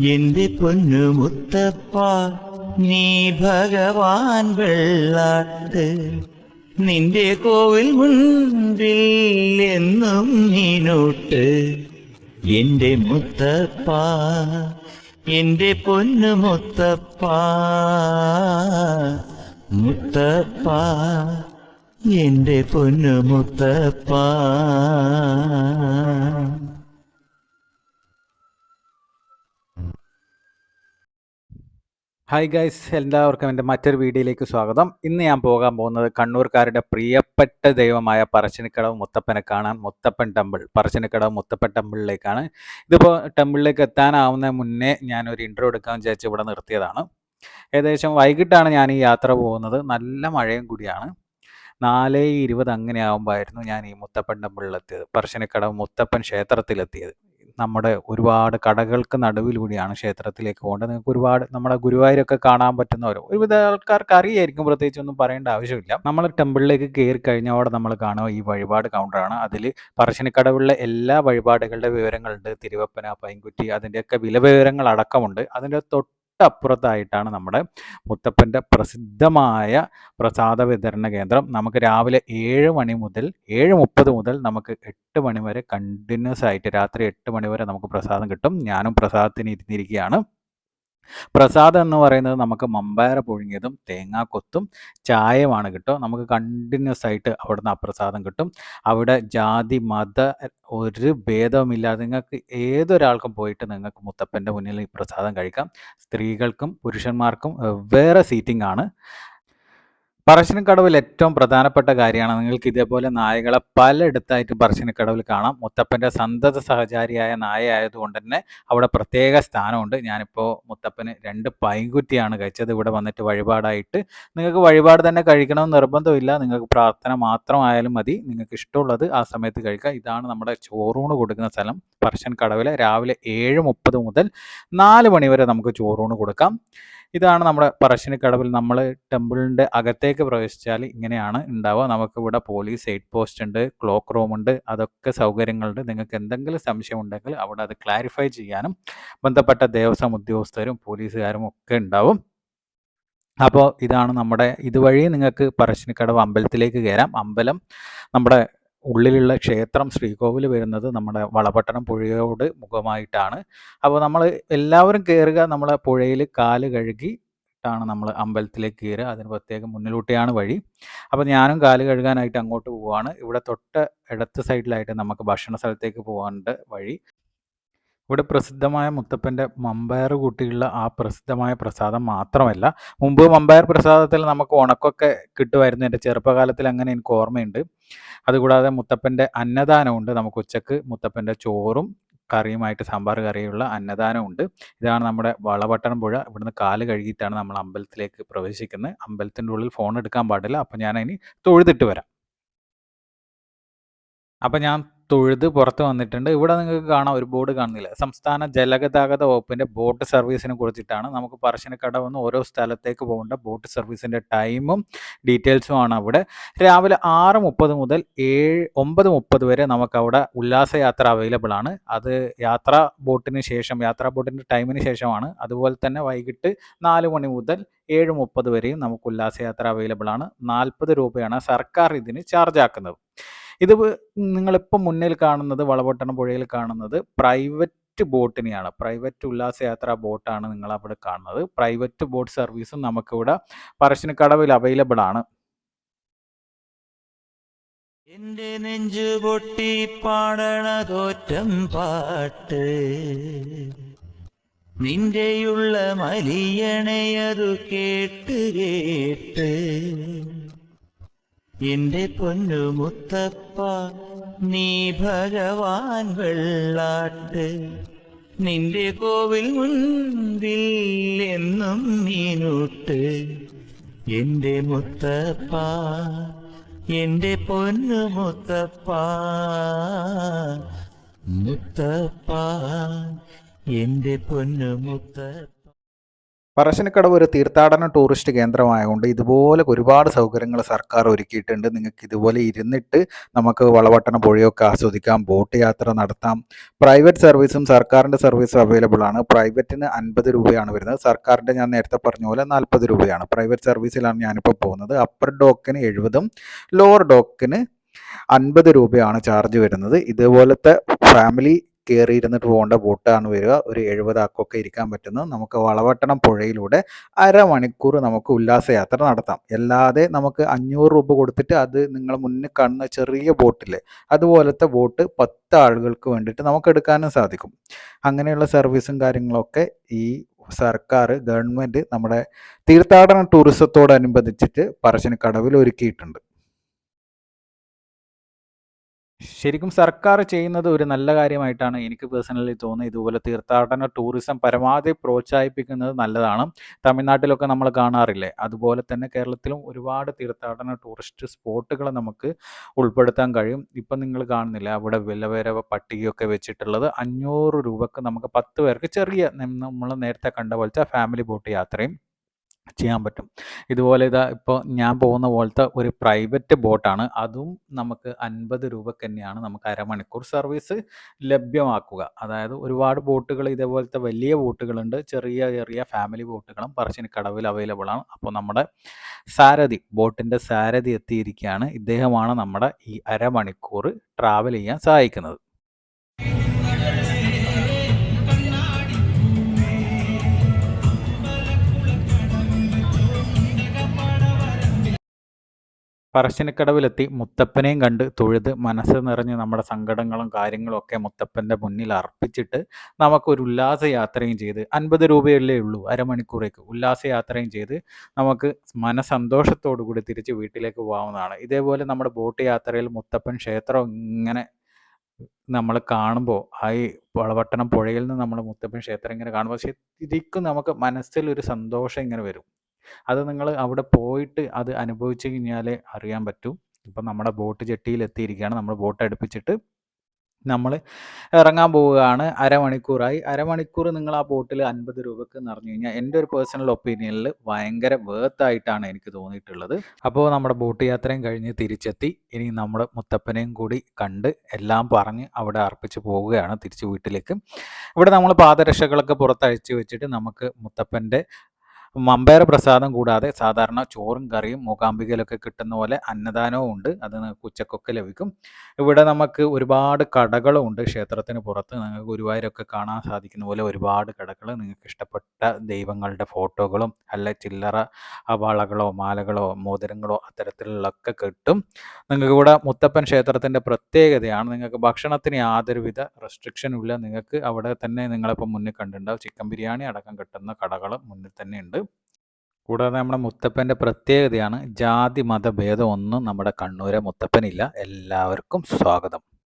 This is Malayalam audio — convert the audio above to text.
എന്റെ പൊന്നു മുത്തപ്പ നീ ഭഗവാൻ വെള്ളാട്ട്. നിന്റെ കോവിൽ മുൻപിൽ എന്നും നീനോട്ട്. എന്റെ മുത്തപ്പ എന്റെ പൊന്നു മുത്തപ്പ മുത്തപ്പ എന്റെ പൊന്നു മുത്തപ്പ. ഹായ് ഗൈസ് എല്ലാവർക്കും എന്റെ മറ്റൊരു വീഡിയോയിലേക്ക് സ്വാഗതം. ഇന്ന് ഞാൻ പോകാൻ പോകുന്നത് കണ്ണൂർക്കാരുടെ പ്രിയപ്പെട്ട ദൈവമായ പറശ്ശിനിക്കടവ് മുത്തപ്പനെ കാണാൻ മുത്തപ്പൻ ടെമ്പിൾ പറശ്ശിനിക്കടവ് മുത്തപ്പൻ ടെമ്പിളിലേക്കാണ്. ഇതിപ്പോൾ ടെമ്പിളിലേക്ക് എത്താനാവുന്ന മുന്നേ ഞാനൊരു ഇൻട്രോ എടുക്കാൻ വിചാരിച്ച് ഇവിടെ നിർത്തിയതാണ്. ഏകദേശം വൈകിട്ടാണ് ഞാൻ ഈ യാത്ര പോകുന്നത്. നല്ല മഴയും കൂടിയാണ്. നാല് ഇരുപത് അങ്ങനെ ആകുമ്പോഴായിരുന്നു ഞാൻ ഈ മുത്തപ്പൻ ടെമ്പിളിലെത്തിയത് പറശ്ശിനിക്കടവ് മുത്തപ്പൻ ക്ഷേത്രത്തിലെത്തിയത്. നമ്മുടെ ഒരുപാട് കടകൾക്ക് നടുവിലൂടെയാണ് ക്ഷേത്രത്തിലേക്ക് പോകേണ്ടത്. നിങ്ങൾക്ക് ഒരുപാട് നമ്മുടെ ഗുരുവായൂരൊക്കെ കാണാൻ പറ്റുന്നവരോ? ഒരുവിധ ആൾക്കാർക്ക് അറിയായിരിക്കും പ്രത്യേകിച്ച് ഒന്നും പറയേണ്ട ആവശ്യമില്ല. നമ്മൾ ടെമ്പിളിലേക്ക് കയറി കഴിഞ്ഞോടെ നമ്മൾ കാണുക ഈ വഴിപാട് കൗണ്ടറാണ് അതിൽ പറശ്ശിനിക്കടവിലെ എല്ലാ വഴിപാടുകളുടെ വിവരങ്ങളുണ്ട്. തിരുവപ്പന പൈൻകുറ്റി അതിന്റെയൊക്കെ വില വിവരങ്ങൾ അടക്കമുണ്ട് അതിന്റെ തൊട്ടപ്പുറത്തായിട്ടാണ് നമ്മുടെ മുത്തപ്പന്റെ പ്രസിദ്ധമായ പ്രസാദ വിതരണ കേന്ദ്രം. നമുക്ക് രാവിലെ ഏഴ് മണി മുതൽ ഏഴ് മുപ്പത് മുതൽ നമുക്ക് എട്ട് മണി വരെ കണ്ടിന്യൂസ് ആയിട്ട് രാത്രി എട്ട് മണി വരെ നമുക്ക് പ്രസാദം കിട്ടും. ഞാനും പ്രസാദത്തിന് ഇരുന്നിരിക്കുകയാണ്. പ്രസാദം എന്ന് പറയുന്നത് നമുക്ക് മമ്പയർ പുഴുങ്ങിയതും തേങ്ങാക്കൊത്തും ചായയുമാണ് കിട്ടും. നമുക്ക് കണ്ടിന്യൂസ് ആയിട്ട് അവിടുന്ന് ആ പ്രസാദം കിട്ടും. അവിടെ ജാതി മത ഒരു ഭേദവുമില്ലാതെ നിങ്ങൾക്ക് ഏതൊരാൾക്കും പോയിട്ട് നിങ്ങൾക്ക് മുത്തപ്പന്റെ മുന്നിൽ ഈ പ്രസാദം കഴിക്കാം. സ്ത്രീകൾക്കും പുരുഷന്മാർക്കും വേറെ സീറ്റിംഗ് ആണ്. പറശ്ശിനിക്കടവിൽ ഏറ്റവും പ്രധാനപ്പെട്ട കാര്യമാണ്. നിങ്ങൾക്ക് ഇതേപോലെ നായകളെ പലയിടത്തായിട്ട് പറശ്ശിനിക്കടവിൽ കാണാം. മുത്തപ്പന്റെ സന്തത സഹചാരിയായ നായ ആയതുകൊണ്ട് തന്നെ അവിടെ പ്രത്യേക സ്ഥാനമുണ്ട്. ഞാനിപ്പോൾ മുത്തപ്പന് രണ്ട് പൈൻകുറ്റിയാണ് കഴിച്ചത്. ഇവിടെ വന്നിട്ട് വഴിപാടായിട്ട് നിങ്ങൾക്ക് വഴിപാട് തന്നെ കഴിക്കണമെന്ന് നിർബന്ധമില്ല. നിങ്ങൾക്ക് പ്രാർത്ഥന മാത്രമായാലും മതി. നിങ്ങൾക്ക് ഇഷ്ടമുള്ളത് ആ സമയത്ത് കഴിക്കുക. ഇതാണ് നമ്മുടെ ചോറൂണ് കൊടുക്കുന്ന സ്ഥലം. പറശ്ശിനിക്കടവിലെ രാവിലെ ഏഴ് മുപ്പത് മുതൽ നാല് മണി വരെ നമുക്ക് ചോറൂണ് കൊടുക്കാം. ഇതാണ് നമ്മുടെ പറശ്ശിനിക്കടവിൽ നമ്മൾ ടെമ്പിളിന്റെ അകത്തേക്ക് പ്രവേശിച്ചാൽ ഇങ്ങനെയാണ് ഉണ്ടാവുക. നമുക്കിവിടെ പോലീസ് എയ്ഡ് പോസ്റ്റ് ഉണ്ട് ക്ലോക്ക് റൂം ഉണ്ട് അതൊക്കെ സൗകര്യങ്ങളുണ്ട്. നിങ്ങൾക്ക് എന്തെങ്കിലും സംശയം ഉണ്ടെങ്കിൽ അവിടെ അത് ക്ലാരിഫൈ ചെയ്യാനും ബന്ധപ്പെട്ട ദേവസ്വം ഉദ്യോഗസ്ഥരും പോലീസുകാരും ഒക്കെ ഉണ്ടാവും. അപ്പോൾ ഇതാണ് നമ്മുടെ ഇതുവഴി നിങ്ങൾക്ക് പറശ്ശിനിക്കടവ് അമ്പലത്തിലേക്ക് കയറാം. അമ്പലം നമ്മുടെ ഉള്ളിലുള്ള ക്ഷേത്രം ശ്രീകോവിൽ വരുന്നത് നമ്മുടെ വളപട്ടണം പുഴയോട് മുഖമായിട്ടാണ്. അപ്പോൾ നമ്മൾ എല്ലാവരും കയറുക നമ്മളെ പുഴയിൽ കാൽ കഴുകി ാണ് നമ്മൾ അമ്പലത്തിലേക്ക് കയറുക അതിന് പ്രത്യേകം മുന്നിലൂട്ടിയാണ് വഴി. അപ്പോൾ ഞാനും കാൽ കഴുകാനായിട്ട് അങ്ങോട്ട് പോവാണ്. ഇവിടെ തൊട്ട് ഇടത്ത് സൈഡിലായിട്ട് നമുക്ക് ഭക്ഷണ സ്ഥലത്തേക്ക് പോകാനുണ്ട് വഴി. ഇവിടെ പ്രസിദ്ധമായ മുത്തപ്പന്റെ മമ്പയർ കൂട്ടിയുള്ള ആ പ്രസിദ്ധമായ പ്രസാദം മാത്രമല്ല മുമ്പ് മമ്പയർ പ്രസാദത്തിൽ നമുക്ക് ഉണക്കൊക്കെ കിട്ടുമായിരുന്നു. എന്റെ ചെറുപ്പകാലത്തിൽ അങ്ങനെ എനിക്ക് ഓർമ്മയുണ്ട്. അതുകൂടാതെ മുത്തപ്പന്റെ അന്നദാനമുണ്ട്. നമുക്ക് ഉച്ചയ്ക്ക് മുത്തപ്പന്റെ ചോറും കറിയുമായിട്ട് സാമ്പാർ കറിയുള്ള അന്നദാനമുണ്ട്. ഇതാണ് നമ്മുടെ വളപട്ടണം പുഴ. ഇവിടുന്ന് കാൽ കഴുകിയിട്ടാണ് നമ്മൾ അമ്പലത്തിലേക്ക് പ്രവേശിക്കുന്നത്. അമ്പലത്തിന്റെ ഉള്ളിൽ ഫോൺ എടുക്കാൻ പാടില്ല. അപ്പം ഞാൻ ഇനി തൊഴുതിട്ട് വരാം. അപ്പം ഞാൻ തൊഴുത് പുറത്ത് വന്നിട്ടുണ്ട്. ഇവിടെ നിങ്ങൾക്ക് കാണാം ഒരു ബോർഡ് കാണുന്നില്ല. സംസ്ഥാന ജലഗതാഗത വകുപ്പിന്റെ ബോട്ട് സർവീസിനെ കുറിച്ചിട്ടാണ്. നമുക്ക് പറശ്ശിനിക്കടവെന്ന് ഓരോ സ്ഥലത്തേക്ക് പോകേണ്ട ബോട്ട് സർവീസിന്റെ ടൈമും ഡീറ്റെയിൽസും ആണ് അവിടെ. രാവിലെ ആറ് മുപ്പത് മുതൽ ഏഴ് ഒമ്പത് മുപ്പത് വരെ നമുക്ക് അവിടെ ഉല്ലാസയാത്ര അവൈലബിൾ ആണ്. അത് യാത്രാ ബോട്ടിന് ശേഷം യാത്രാ ബോട്ടിന്റെ ടൈമിന് ശേഷമാണ്. അതുപോലെ തന്നെ വൈകിട്ട് നാല് മണി മുതൽ ഏഴ് മുപ്പത് വരെയും നമുക്ക് ഉല്ലാസയാത്ര അവൈലബിൾ ആണ്. നാൽപ്പത് രൂപയാണ് സർക്കാർ ഇതിന് ചാർജ് ആക്കുന്നത്. ഇത് നിങ്ങളിപ്പോൾ മുന്നിൽ കാണുന്നത് വളപട്ടണം പുഴയിൽ കാണുന്നത് പ്രൈവറ്റ് ബോട്ടിനെയാണ്. പ്രൈവറ്റ് ഉല്ലാസയാത്രാ ബോട്ടാണ് നിങ്ങൾ അവിടെ കാണുന്നത് പ്രൈവറ്റ് ബോട്ട് സർവീസും നമുക്കിവിടെ പറശ്ശിനിക്കടവിൽ അവൈലബിൾ ആണ്. എന്റെ നെഞ്ചു പൊട്ടി പാടണ തോറ്റം പാട്ട്. നിന്റെയുള്ള മലിയണയതു കേട്ട് കേട്ട്. എന്റെ പൊന്നു മുത്തപ്പ നീ ഭഗവാൻ വെള്ളാട്ട്. നിന്റെ കോവിൽ മുൻപിൽ എന്നും നീനൂട്ട് എന്റെ മുത്തപ്പ എന്റെ പൊന്നു മുത്തപ്പ മുത്തപ്പ എന്റെ പൊന്നു മുത്തപ്പ. പറശ്ശിനിക്കടവ് ഒരു തീർത്ഥാടന ടൂറിസ്റ്റ് കേന്ദ്രമായതുകൊണ്ട് ഇതുപോലെ ഒരുപാട് സൗകര്യങ്ങൾ സർക്കാർ ഒരുക്കിയിട്ടുണ്ട്. നിങ്ങൾക്ക് ഇതുപോലെ ഇരുന്നിട്ട് നമുക്ക് വളവട്ടണ പുഴയൊക്കെ ആസ്വദിക്കാം ബോട്ട് യാത്ര നടത്താം. പ്രൈവറ്റ് സർവീസും സർക്കാരിന്റെ സർവീസും അവൈലബിൾ ആണ്. പ്രൈവറ്റിന് അൻപത് രൂപയാണ് വരുന്നത്. സർക്കാരിന്റെ ഞാൻ നേരത്തെ പറഞ്ഞ പോലെ നാൽപ്പത് രൂപയാണ്. പ്രൈവറ്റ് സർവീസിലാണ് ഞാനിപ്പോൾ പോകുന്നത്. അപ്പർ ഡോക്കിന് എഴുപതും ലോവർ ഡോക്കിന് അൻപത് രൂപയാണ് ചാർജ് വരുന്നത്. ഇതുപോലത്തെ ഫാമിലി കയറി ഇരുന്നിട്ട് പോകേണ്ട ബോട്ടാണ് വരിക. ഒരു എഴുപത് ആക്കൊക്കെ ഇരിക്കാൻ പറ്റുന്നത്. നമുക്ക് വളവട്ടണം പുഴയിലൂടെ അരമണിക്കൂർ നമുക്ക് ഉല്ലാസയാത്ര നടത്താം. അല്ലാതെ നമുക്ക് അഞ്ഞൂറ് രൂപ കൊടുത്തിട്ട് അത് നിങ്ങൾ മുന്നിൽ കാണുന്ന ചെറിയ ബോട്ടില്ലേ അതുപോലത്തെ ബോട്ട് പത്ത് ആളുകൾക്ക് വേണ്ടിയിട്ട് നമുക്ക് എടുക്കാനും സാധിക്കും. അങ്ങനെയുള്ള സർവീസും കാര്യങ്ങളൊക്കെ ഈ സർക്കാർ ഗവൺമെന്റ് നമ്മുടെ തീർത്ഥാടന ടൂറിസത്തോടനുബന്ധിച്ചിട്ട് പറശ്ശിനിക്കടവിൽ ഒരുക്കിയിട്ടുണ്ട്. ശരിക്കും സർക്കാർ ചെയ്യുന്നത് ഒരു നല്ല കാര്യമായിട്ടാണ് എനിക്ക് പേഴ്സണലി തോന്നുന്നത്. ഇതുപോലെ തീർത്ഥാടന ടൂറിസം പരമാവധി പ്രോത്സാഹിപ്പിക്കുന്നത് നല്ലതാണ്. തമിഴ്നാട്ടിലൊക്കെ നമ്മൾ കാണാറില്ലേ? അതുപോലെ തന്നെ കേരളത്തിലും ഒരുപാട് തീർത്ഥാടന ടൂറിസ്റ്റ് സ്പോട്ടുകൾ നമുക്ക് ഉൾപ്പെടുത്താൻ കഴിയും. ഇപ്പം നിങ്ങൾ കാണുന്നില്ല? അവിടെ വില വര പട്ടികയൊക്കെ വെച്ചിട്ടുള്ളത് അഞ്ഞൂറ് രൂപക്ക് നമുക്ക് പത്ത് പേർക്ക് ചെറിയ നമ്മൾ നേരത്തെ കണ്ട പോലത്തെ ഫാമിലി ബോട്ട് യാത്രയും ചെയ്യാൻ പറ്റും. ഇതുപോലെ ഇതാ ഇപ്പോൾ ഞാൻ പോകുന്ന പോലത്തെ ഒരു പ്രൈവറ്റ് ബോട്ടാണ് അതും നമുക്ക് അൻപത് രൂപക്ക് തന്നെയാണ് നമുക്ക് അരമണിക്കൂർ സർവീസ് ലഭ്യമാക്കുക. അതായത് ഒരുപാട് ബോട്ടുകൾ ഇതേപോലത്തെ വലിയ ബോട്ടുകളുണ്ട് ചെറിയ ചെറിയ ഫാമിലി ബോട്ടുകളും പറശ്ശിനിക്കടവിൽ അവൈലബിൾ ആണ്. അപ്പോൾ നമ്മുടെ സാരഥി ബോട്ടിന്റെ സാരഥി എത്തിയിരിക്കുകയാണ്. ഇദ്ദേഹമാണ് നമ്മുടെ ഈ അരമണിക്കൂർ ട്രാവൽ ചെയ്യാൻ സഹായിക്കുന്നത്. പറശ്ശിനിക്കടവിലെത്തി മുത്തപ്പനെയും കണ്ട് തൊഴുത് മനസ്സ് നിറഞ്ഞ് നമ്മുടെ സങ്കടങ്ങളും കാര്യങ്ങളും ഒക്കെ മുത്തപ്പന്റെ മുന്നിൽ അർപ്പിച്ചിട്ട് നമുക്കൊരു ഉല്ലാസയാത്രയും ചെയ്ത് അൻപത് രൂപയല്ലേ ഉള്ളൂ അരമണിക്കൂറേക്ക് ഉല്ലാസയാത്രയും ചെയ്ത് നമുക്ക് മനസന്തോഷത്തോടു കൂടി തിരിച്ച് വീട്ടിലേക്ക് പോകാവുന്നതാണ്. ഇതേപോലെ നമ്മുടെ ബോട്ട് യാത്രയിൽ മുത്തപ്പൻ ക്ഷേത്രം ഇങ്ങനെ നമ്മൾ കാണുമ്പോൾ ആ ഈ പുഴയിൽ നിന്ന് നമ്മൾ മുത്തപ്പൻ ക്ഷേത്രം ഇങ്ങനെ കാണുമ്പോൾ ശരിക്കും നമുക്ക് മനസ്സിൽ ഒരു സന്തോഷം ഇങ്ങനെ വരും. അത് നിങ്ങൾ അവിടെ പോയിട്ട് അത് അനുഭവിച്ച് കഴിഞ്ഞാലേ അറിയാൻ പറ്റൂ. ഇപ്പം നമ്മുടെ ബോട്ട് ജെട്ടിയിൽ എത്തിയിരിക്കുകയാണ്. നമ്മൾ ബോട്ട് അടുപ്പിച്ചിട്ട് നമ്മൾ ഇറങ്ങാൻ പോവുകയാണ്. അരമണിക്കൂറായി. അരമണിക്കൂർ നിങ്ങൾ ആ ബോട്ടിൽ അൻപത് രൂപക്ക് എന്ന് പറഞ്ഞു കഴിഞ്ഞാൽ എന്റെ ഒരു പേഴ്സണൽ ഒപ്പീനിയനിൽ ഭയങ്കര വേർത്തായിട്ടാണ് എനിക്ക് തോന്നിയിട്ടുള്ളത്. അപ്പോൾ നമ്മുടെ ബോട്ട് യാത്രയും കഴിഞ്ഞ് തിരിച്ചെത്തി. ഇനി നമ്മൾ മുത്തപ്പനെയും കൂടി കണ്ട് എല്ലാം പറഞ്ഞ് അവിടെ അർപ്പിച്ച് പോവുകയാണ് തിരിച്ച് വീട്ടിലേക്ക്. ഇവിടെ നമ്മൾ പാദരക്ഷകളൊക്കെ പുറത്തഴിച്ച് വെച്ചിട്ട് നമുക്ക് മുത്തപ്പന്റെ മമ്പയർ പ്രസാദം കൂടാതെ സാധാരണ ചോറും കറിയും മൂകാംബികയിലൊക്കെ കിട്ടുന്ന പോലെ അന്നദാനവും ഉണ്ട്. അത് നിങ്ങൾക്ക് ഉച്ചക്കൊക്കെ ലഭിക്കും. ഇവിടെ നമുക്ക് ഒരുപാട് കടകളും ഉണ്ട്. ക്ഷേത്രത്തിന് പുറത്ത് നിങ്ങൾക്ക് ഗുരുവായൂരൊക്കെ കാണാൻ സാധിക്കുന്ന പോലെ ഒരുപാട് കടകൾ നിങ്ങൾക്ക് ഇഷ്ടപ്പെട്ട ദൈവങ്ങളുടെ ഫോട്ടോകളും അല്ല ചില്ലറ വളകളോ മാലകളോ മോതിരങ്ങളോ അത്തരത്തിലുള്ളൊക്കെ കിട്ടും. നിങ്ങൾക്ക് ഇവിടെ മുത്തപ്പൻ ക്ഷേത്രത്തിന്റെ പ്രത്യേകതയാണ്. നിങ്ങൾക്ക് ഭക്ഷണത്തിന് യാതൊരുവിധ റെസ്ട്രിക്ഷനും ഇല്ല. നിങ്ങൾക്ക് അവിടെ തന്നെ നിങ്ങളിപ്പോൾ മുന്നിൽ കണ്ടിട്ടുണ്ടാവും. ചിക്കൻ ബിരിയാണി അടക്കം കിട്ടുന്ന കടകൾ മുന്നിൽ തന്നെ ഉണ്ട്. കൂടാതെ നമ്മുടെ മുത്തപ്പന്റെ പ്രത്യേകതയാണ് ജാതി മതഭേദമൊന്നും ഒന്നും നമ്മുടെ കണ്ണൂരെ മുത്തപ്പനില്ല. എല്ലാവർക്കും സ്വാഗതം.